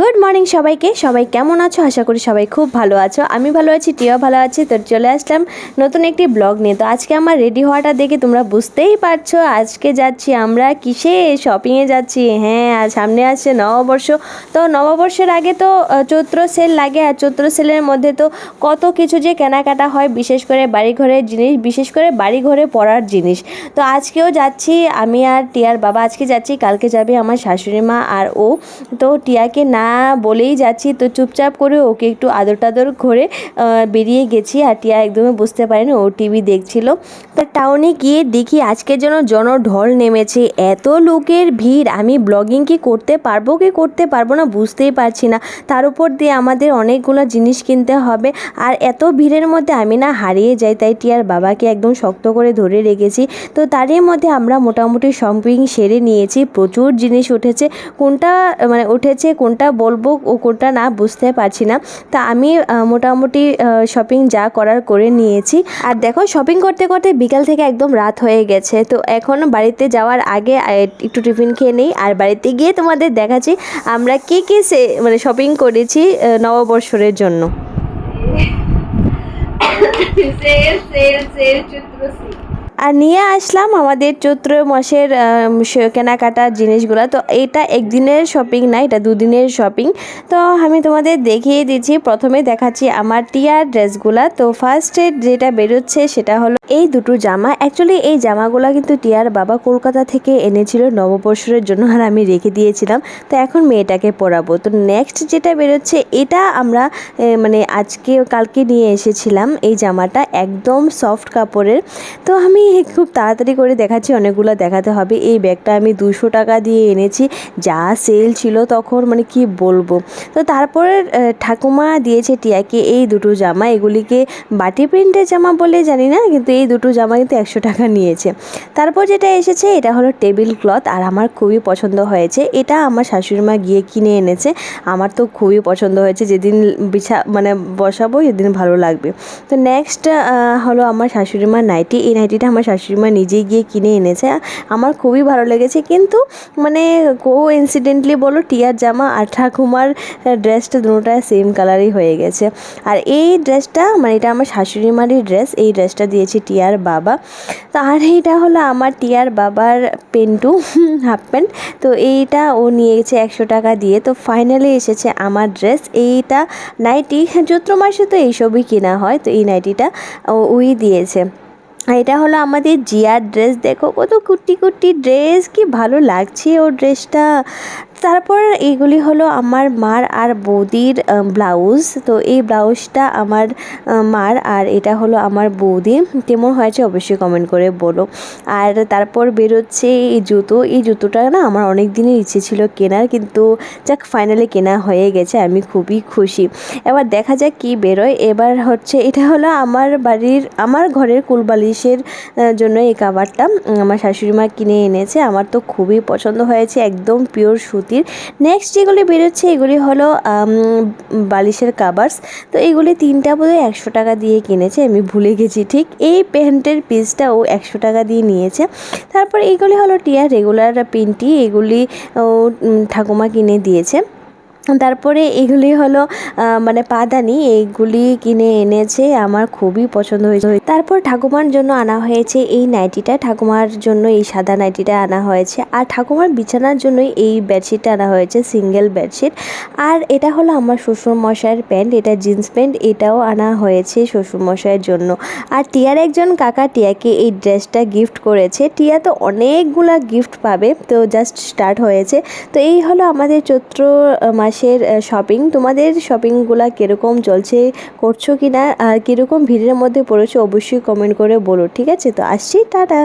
Good morning সবাইকে। সবাই কেমন আছো? আশা করি সবাই খুব ভালো আছো। আমি ভালো আছি টিয়া ভালো আছি, তো চলে আসলাম নতুন একটি ব্লগ নিয়ে। তো আজকে আমার রেডি হওয়াটা দেখে তোমরা বুঝতেই পারছ, আজকে যাচ্ছি আমরা কিসে? শপিংয়ে যাচ্ছি। হ্যাঁ আর সামনে আসছে নববর্ষ। তো নববর্ষের আগে তো চৈত্র সেল লাগে, আর চৈত্র সেলের মধ্যে তো কত কিছু যে কেনাকাটা হয়, বিশেষ করে বাড়িঘরের জিনিস, বিশেষ করে বাড়িঘরে পড়ার জিনিস। তো আজকেও যাচ্ছি, আমি আর টিয়ার বাবা আজকে যাচ্ছি, কালকে যাবে আমার শাশুড়ি মা আর ও। তো টিয়াকে না বলেই যাচ্ছি। তো চুপচাপ করে ওকে একটু আদর টাদর করে বেরিয়ে গেছি আর টিয়া একদমই বুঝতে পারেনি, ও টিভি দেখছিল। তো টাউনে গিয়ে দেখি আজকের জন্য জনঢল নেমেছে। এত লোকের ভিড়, আমি ব্লগিং কি করতে পারব কি করতে পারব না বুঝতেই পারছি না। তার উপর দিয়ে আমাদের অনেকগুলো জিনিস কিনতে হবে আর এত ভিড়ের মধ্যে আমি না হারিয়ে যাই, তাই টিয়ার বাবাকে একদম শক্ত করে ধরে রেখেছি। তো তারই মধ্যে আমরা মোটামুটি শপিং সেরে নিয়েছি, প্রচুর জিনিস উঠেছে। কোনটা মানে উঠেছে, কোনটা বলব ও কোনটা না বুঝতে পারছি না। তা আমি মোটামুটি শপিং যা করার করে নিয়েছি। আর দেখো শপিং করতে করতে বিকাল থেকে একদম রাত হয়ে গেছে। তো এখন বাড়িতে যাওয়ার আগে একটু টিফিন খেয়ে নেই। আর বাড়িতে গিয়ে তোমাদের দেখাচ্ছি, আমরা কী কী সে মানে শপিং করেছি নববর্ষের জন্য। আর নিয়ে আসলাম আমাদের চৈত্র মাসের কেনাকাটার জিনিসগুলো। তো এটা একদিনের শপিং না, এটা দুদিনের শপিং তো আমি তোমাদের দেখিয়ে দিচ্ছি, প্রথমে দেখাচ্ছি আমার টিয়ার ড্রেসগুলা। তো ফার্স্টে যেটা বেরোচ্ছে সেটা হলো এই দুটো জামা। অ্যাকচুয়ালি এই জামাগুলো কিন্তু টিয়ার বাবা কলকাতা থেকে এনেছিল নববর্ষের জন্য, আর আমি রেখে দিয়েছিলাম। তো এখন মেয়েটাকে পরাবো। তো নেক্সট যেটা বেরোচ্ছে, এটা আমরা মানে আজকে কালকে নিয়ে এসেছিলাম এই জামাটা, একদম সফট কাপড়ের। তো আমি খুব তাড়াতাড়ি করে দেখাচ্ছি, অনেকগুলো দেখাতে হবে। এই ব্যাগটা আমি দুশো টাকা দিয়ে এনেছি। যা সেল ছিল তখন মানে কি বলব? তো তারপরে ঠাকুমা দিয়েছে টিয়াকে এই দুটো জামা। এগুলিকে বাটি প্রিন্টের জামা বলে জানি না, কিন্তু এই দুটো জামা কিন্তু একশো টাকা নিয়েছে। তারপর যেটা এসেছে, এটা হলো টেবিল ক্লথ, আর আমার খুবই পছন্দ হয়েছে। এটা আমার শাশুড়ি মা গিয়ে কিনে এনেছে। আমার তো খুবই পছন্দ হয়েছে। যেদিন বিছা মানে বসাবো, সেদিন ভালো লাগবে। তো নেক্সট হলো আমার শাশুড়ি মার নাইটি। এই নাইটিটা আমার শাশুড়ি মা নিজেই গিয়ে কিনে এনেছে। আমার খুবই ভালো লেগেছে। কিন্তু মানে কো ইনসিডেন্টলি বলো, টিয়ার জামা আর ঠাকুমার ড্রেসটা দুটোটা সেম কালারই হয়ে গেছে। আর এই ড্রেসটা মানে এটা আমার শাশুড়ি মারই ড্রেস এই ড্রেসটা দিয়েছে টিয়ার বাবা। তো আর এইটা হলো আমার টিয়ার বাবার পেন্টু হাফ প্যান্ট তো এইটা ও নিয়েছে একশো টাকা দিয়ে। তো ফাইনালি এসেছে আমার ড্রেস এইটা নাইটি চৈত্র মাসে তো এইসবই কেনা হয়। তো এই নাইটিটা ওই দিয়েছে। এটা হলো আমাদের জিয়ার ড্রেস দেখো কত কুটি কুটি ড্রেস কি ভালো লাগছে ও ড্রেসটা তারপর এইগুলি হলো আমার মার আর বৌদির ব্লাউজ তো এই ব্লাউজটা আমার মার আর এটা হলো আমার বৌদি। কেমন হয়েছে অবশ্যই কমেন্ট করে বলো। আর তারপর বেরোচ্ছে এই জুতো। এই জুতোটা না আমার অনেক দিনের ইচ্ছে ছিল কেনার, কিন্তু যাক ফাইনালি কেনা হয়ে গেছে, আমি খুবই খুশি। এবার দেখা যাক কি বেরোয়। এবার হচ্ছে এটা হলো আমার বাড়ির, আমার ঘরের কুলবালিশের জন্য এই কাভারটা আমার শাশুড়ি মা কিনে এনেছে। আমার তো খুবই পছন্দ হয়েছে, একদম পিওর সুতির নেক্সট যেগুলি বেরোচ্ছে, এগুলি হলো বালিশের কাবার্স তো এগুলি তিনটা বোধহয় একশো টাকা দিয়ে কিনেছে, আমি ভুলে গেছি ঠিক। এই প্যান্টের পিসটা ও একশো টাকা দিয়ে নিয়েছে। তারপর এগুলি হলো টিয়া রেগুলার পিনটি এগুলি ঠাকুমা কিনে দিয়েছে। তারপরে এগুলি হলো মানে পাদানি এইগুলি কিনে এনেছে আমার খুবই পছন্দ হয়েছে। তারপর ঠাকুমার জন্য আনা হয়েছে এই নাইটিটা ঠাকুমার জন্য এই সাদা নাইটিটা আনা হয়েছে। আর ঠাকুমার বিছানার জন্য এই বেডশিটটা আনা হয়েছে সিঙ্গেল বেডশিট। আর এটা হলো আমার শ্বশুর মশাইয়ের প্যান্ট এটা জিন্স প্যান্ট এটাও আনা হয়েছে শ্বশুর মশাইয়ের জন্য। আর টিয়ার একজন কাকা টিয়াকে এই ড্রেসটা গিফট করেছে। টিয়া তো অনেকগুলা গিফট পাবে তো জাস্ট স্টার্ট হয়েছে। তো এই হলো আমাদের চৈত্র আহ, মাসের শপিং তোমাদের শপিংগুলা কীরকম চলছে, করছ কি না আর কীরকম ভিড়ের মধ্যে পড়েছো, অবশ্যই কমেন্ট করে বলো, ঠিক আছে? তো আসছি, টাটা!